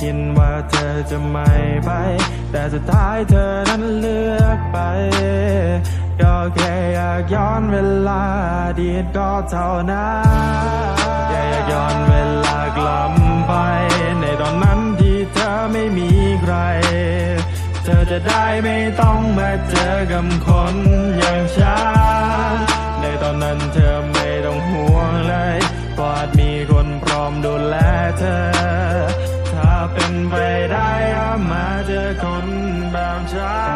คิดว่าเธอจะไม่ไป แต่สุดท้ายเธอนั้นเลือกไป ก็แค่อยากย้อนเวลาอดีตก็เท่านั้นแค่อยากย้อนเวลากลับไป ในตอนนั้นที่เธอไม่มีใคร เธอจะได้ไม่ต้องมาเจอกับคนอย่างฉันในตอนนั้นเธอไม่ต้องห่วงเลยกอดมีคนพร้อมดูแลเธอ ไปได้อามาเจอคนแบบฉัน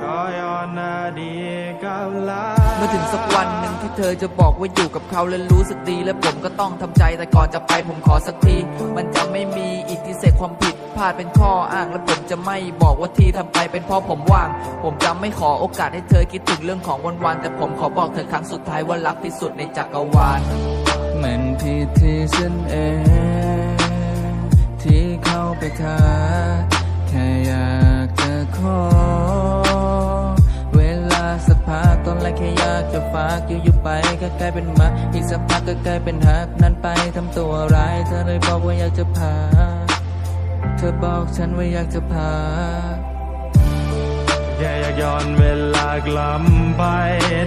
ขอย้อนอดีตกับลาเมื่อถึงสักวันหนึ่งที่เธอจะบอกว่าอยู่กับเขาและรู้สึกดีและผมก็ต้องทำใจแต่ก่อนจะไปผมขอสักที มันจะไม่มีอีกที่เศษความผิดพลาดเป็นข้ออ้างและผมจะไม่บอกว่าที่ทำไปเป็นเพราะผมว่าง ผมจะไม่ขอโอกาสให้เธอคิดถึงเรื่องของวันๆแต่ผมขอบอกเธอครั้งสุดท้ายว่ารักที่สุดในจักรวาล มันผิดที่ฉันเอง ที่เข้าไปท้าแค่อยากจะขอ เวลาสักพักตอนแรกแค่อยากจะฝากอยู่อยู่ไปก็กลายเป็นมาอีกสักพักก็กลายเป็นหักนั้นไปทำตัวร้ายเธอเลยบอกว่าอยากจะพา เธอบอกฉันว่าอยากจะพาแค่อยากย้อนเวลากลับไป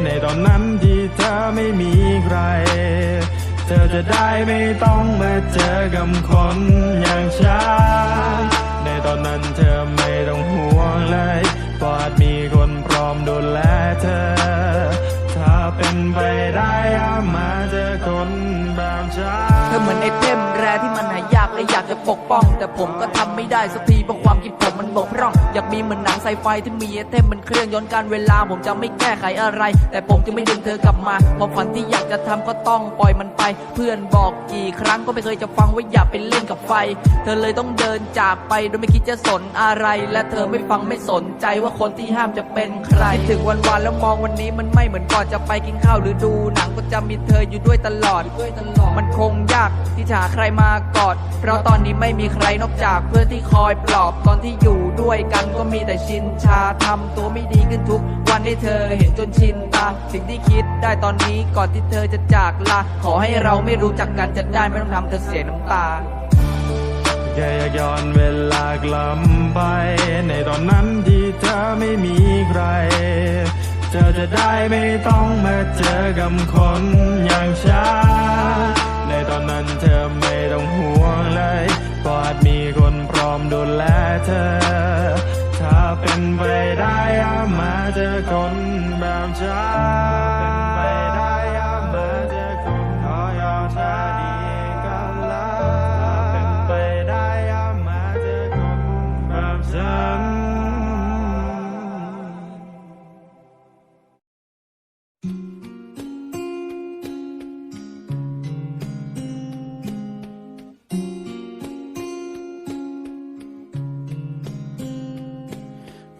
ในตอนนั้นที่เธอไม่มีใคร ธอจะได้ไม่ต้องมาเจอกับคนอย่างฉัน ในตอนนั้นเธอไม่ต้องห่วงเลยปอดมีคนพร้อมดูแลเธอ ถ้าเป็นไปได้อามาเจอคนแบบฉัน ธอเหมือนไอเทมแรที่มันหายากและอยากจะปกป้อง แต่ผมก็ทำไม่ได้สักทีเพราะความคิดผมมันบกพร่อง อยากมีเหมือนหนังไซไฟที่มีไอเทมมันเครื่องย้อนการเวลา ผมจะไม่แก้ไขอะไร แต่ผมจะไม่ดึงเธอกลับมาเพราะฝันที่อยากจะทำก็ต้องปล่อยมันไป เพื่อนบอกกี่ครั้งก็ไม่เคยจะฟังว่าอย่าไปเล่นกับไฟ เธอเลยต้องเดินจากไปโดยไม่คิดจะสนอะไร และเธอไม่ฟังไม่สนใจว่าคนที่ห้ามจะเป็นใครคิดถึงวันวานแล้วมองวันนี้มันไม่เหมือนก่อนจะไปกินข้าวหรือดูหนังก็จะมีเธออยู่ด้วยตลอดมันคงยากที่จะหาใครมากอด เพราะตอนนี้ไม่มีใครนอกจากเพื่อนที่คอยปลอบตอนที่อยู่ด้วยกันก็มีแต่ชินชาทำตัวไม่ดีขึ้นทุก วันให้เธอเห็นจนชินตาสิ่งที่คิดได้ตอนนี้ก่อนที่เธอจะจากลาขอให้เราไม่รู้จักกันจะได้ไม่ต้องทำเธอเสียน้ำตาแค่อยากย้อนเวลากลับไป ในตอนนั้นที่เธอไม่มีใคร เธอจะได้ไม่ต้องมาเจอกับคนอย่างฉัน ตอนนั้นเธอไม่ต้องห่วงเลยกอดมีคนพร้อมดูแลเธอ ถ้าเป็นไปได้อามาเจอคนแบบฉัน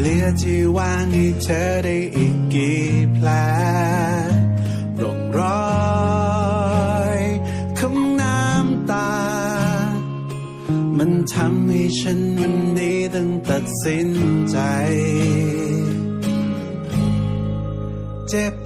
เหลือที่ว่างให้เธอได้อีกกี่แผลร่องรอยของน้ำตา มันทำให้ฉันวันนี้ต้องตัดสินใจ เจ็บ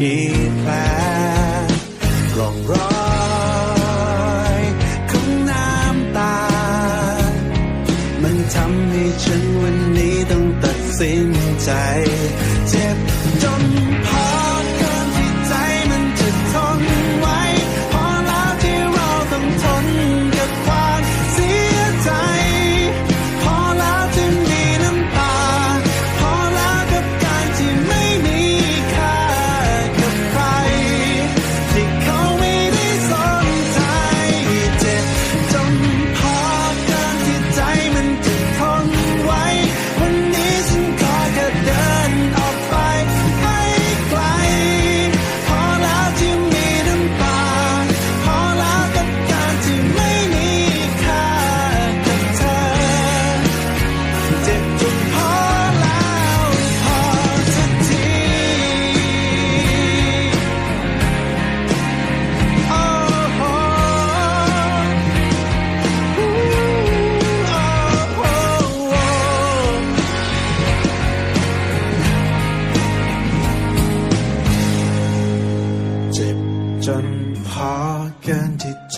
กี่แผลร่องรอยของน้ำตา มันทำให้ฉันวันนี้ต้องตัดสินใจ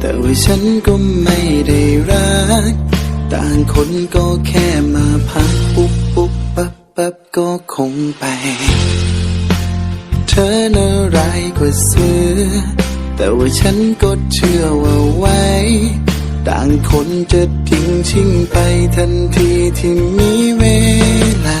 แต่ว่าฉันก็ไม่ได้รัก ต่างคนก็แค่มาพักปุ๊บปุ๊บปั๊บปั๊บก็คงไป เธอน่าร้ายกว่าเสือ แต่ว่าฉันก็เชื่อว่าไว้ ต่างคนจะทิ้งชิ่งไปทันทีที่มีเวลา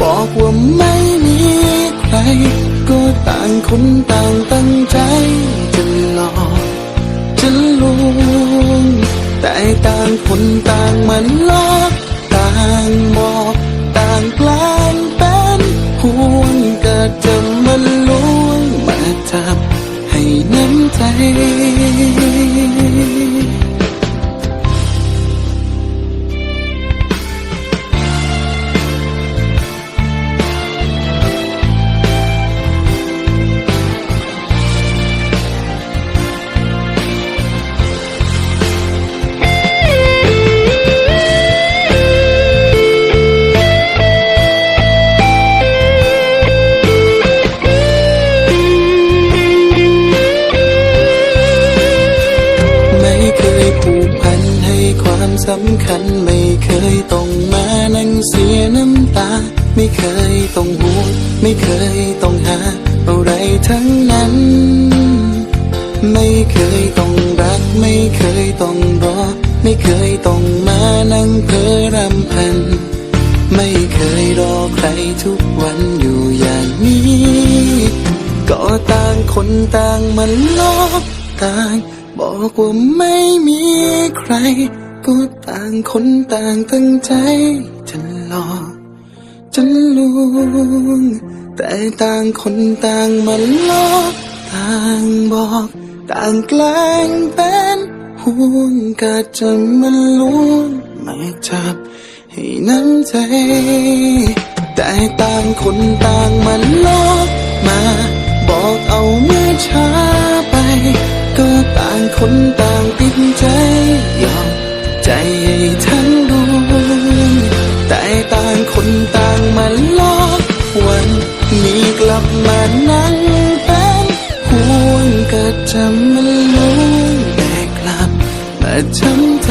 บอกว่าไม่มีใคร ก็ต่างคนต่างตั้งใจจะหลอกจะลวงแต่ต่างคนต่างมันลอกต่างบอกต่างแกล้งเป็นห่วงาสจะมันลวงมาทำให้น้ำใจ นั่งเพ้อรำพัน ไม่เคยรอใครทุกวันอยู่อย่างนี้ ก็ต่างคนต่างมันลอกต่าง บอกว่าไม่มีใคร ก็ต่างคนต่างตั้งใจจะหลอกจะลวงแต่ต่างคนต่างมันลอกต่างบอก ต่างแกล้งเป็นห่วงกะจะมันลวง มาจับให้น้ำใจ แต่ต่างคนต่างมันลอกมา บอกเอาเมื่อช้าไป ก็ต่างคนต่างติดใจยอมใจให้ทั้งดวงแต่ต่างคนต่างมันลอกวันนี้กลับมานั่งเป็นห่วงก็จะมันรู้แต่กลับมาช้ำใจ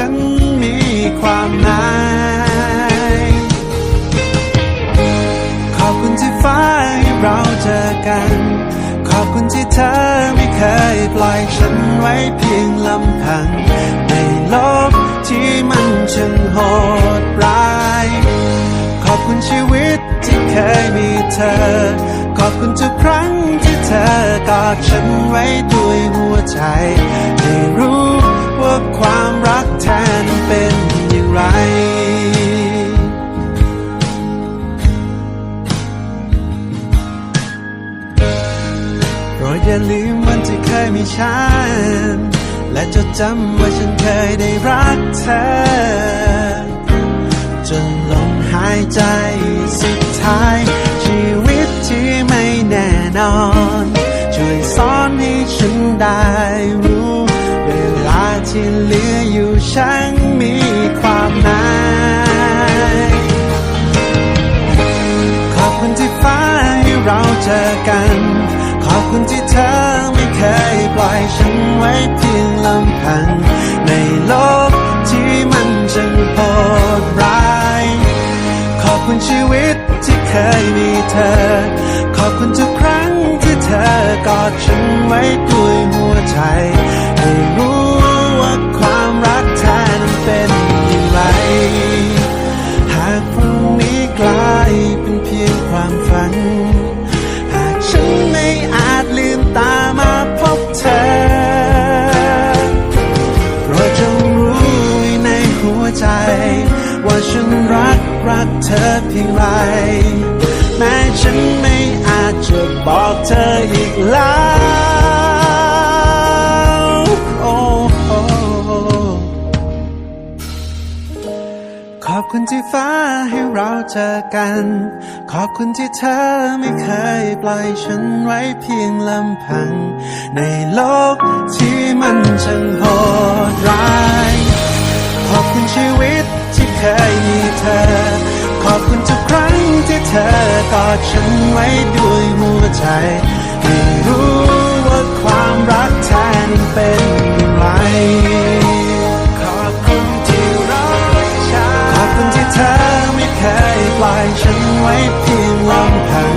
ฉันมีความหมายขอบคุณที่ฟ้าให้เราเจอกัน ขอบคุณที่เธอไม่เคยปล่อยฉันไว้เพียงลำพัง ในโลกที่มันช่างโหดร้าย ขอบคุณชีวิตที่เคยมีเธอ ขอบคุณทุกครั้งที่เธอกอดฉันไว้ด้วยหัวใจได้รู้ว่าความ ยมีฉัน และจดจำว่าฉันเคยได้รักเธอ จนลมหายใจสุดท้าย ชีวิตที่ไม่แน่นอน ช่วยสอนให้ฉันได้รู้ เวลาที่เหลืออยู่ฉันมีความหมาย เธอ ขอบคุณทุกครั้งที่เธอกอดฉันไว้ด้วยหัวใจ ให้รู้ว่าความรักแท้นั้นเป็นอย่างไร หากพรุ่งนี้กลายเป็นเพียงความฝัน เธออีกแล้วโอ้โอ้ขอบคุณที่ฟ้าให้เราเจอกัน ขอบคุณที่เธอไม่เคยปล่อยฉันไว้เพียงลำพัง ในโลกที่มันช่างโหดร้าย ขอบคุณชีวิตที่เคยมีเธอ ขอบคุณทุกครั้ง ที่เธอกอดฉันไว้ด้วยหัวใจ ไม่รู้ว่าความรักแท้นั้นเป็นอย่างไร ขอบคุณที่รักฉัน ขอบคุณที่เธอไม่เคยปล่อยฉันไว้เพียงลำพัง